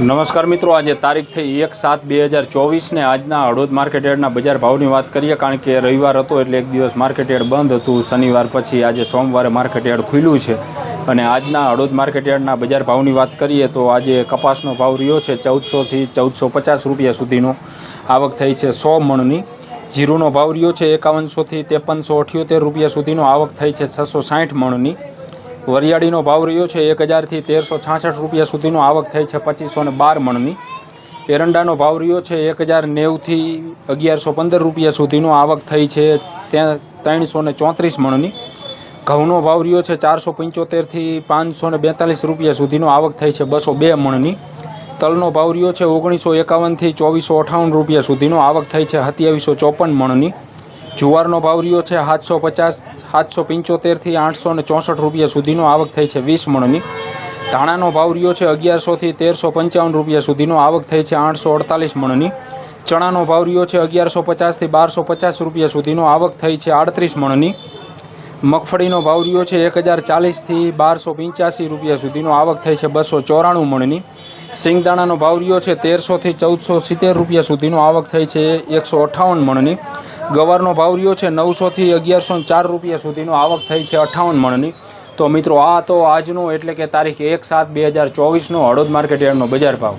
નમસ્કાર મિત્રો, આજે તારીખ થઈ એક સાત બે હજાર ચોવીસને આજના હળવદ માર્કેટ યાર્ડના બજાર ભાવની વાત કરીએ, કારણ કે રવિવાર હતો એટલે એક દિવસ માર્કેટ બંધ હતું. શનિવાર પછી આજે સોમવારે માર્કેટ યાર્ડ ખુલ્યું છે. અને આજના હળવદ માર્કેટ યાર્ડના બજાર ભાવની વાત કરીએ તો આજે કપાસનો ભાવ રહ્યો છે ચૌદસોથી ચૌદસો પચાસ રૂપિયા સુધીનો. આવક થઈ છે સો મણની. જીરુનો ભાવ રહ્યો છે એકાવનસોથી ત્રેપનસો અઠ્યોતેર રૂપિયા સુધીનો. આવક થઈ છે છસો સાઠ મણની. વરિયાળીનો ભાવ રહ્યો છે એક હજારથી તેરસો છાસઠ રૂપિયા સુધીનો આવક થઈ છે પચીસો ને બાર મણની. એરંડાનો ભાવ રહ્યો છે એક હજાર નેવથી અગિયારસો પંદર રૂપિયા સુધીનો આવક થઈ છે ત્યાં ત્રણસો ને ચોત્રીસ મણની. ઘઉંનો ભાવ રહ્યો છે ચારસો પંચોતેરથી પાંચસો ને બેતાલીસ રૂપિયા સુધીનો આવક થઈ છે બસો બે મણની. તલનો ભાવ રહ્યો છે ઓગણીસો એકાવનથી ચોવીસો અઠાવન રૂપિયા સુધીનો આવક થઈ છે સત્યાવીસો ચોપન મણની. જુવારનો ભાવ રહ્યો છે સાતસો પચાસ, સાતસો પંચોતેરથી આઠસો ને ચોસઠ રૂપિયા સુધીનો. આવક થઈ છે વીસ મણની. ધાણાનો ભાવ રહ્યો છે અગિયારસોથી તેરસો પંચાવન રૂપિયા સુધીનો. આવક થઈ છે આઠસો અડતાલીસ મણની. ચણાનો ભાવ રહ્યો છે અગિયારસો પચાસથી બારસો પચાસ રૂપિયા સુધીનો. આવક થઈ છે આડત્રીસ મણની. મગફળીનો ભાવ રહ્યો છે એક હજાર ચાલીસથી બારસો પંચ્યાસી રૂપિયા સુધીનો. આવક થઈ છે બસો ચોરાણું મણની. સિંગદાણાનો ભાવ રહ્યો છે તેરસોથી ચૌદસો સિત્તેર રૂપિયા સુધીનો. આવક થઈ છે એકસો અઠ્ઠાવન મણની. ગવારનો ભાવ રહ્યો છે નવસોથી અગિયારસો ચાર રૂપિયા સુધીનો. આવક થઈ છે અઠ્ઠાવન મણની. તો મિત્રો, આ તો આજનો એટલે કે તારીખ એક સાત બે હજાર ચોવીસનો હળદ માર્કેટ યાર્ડનો બજાર ભાવ.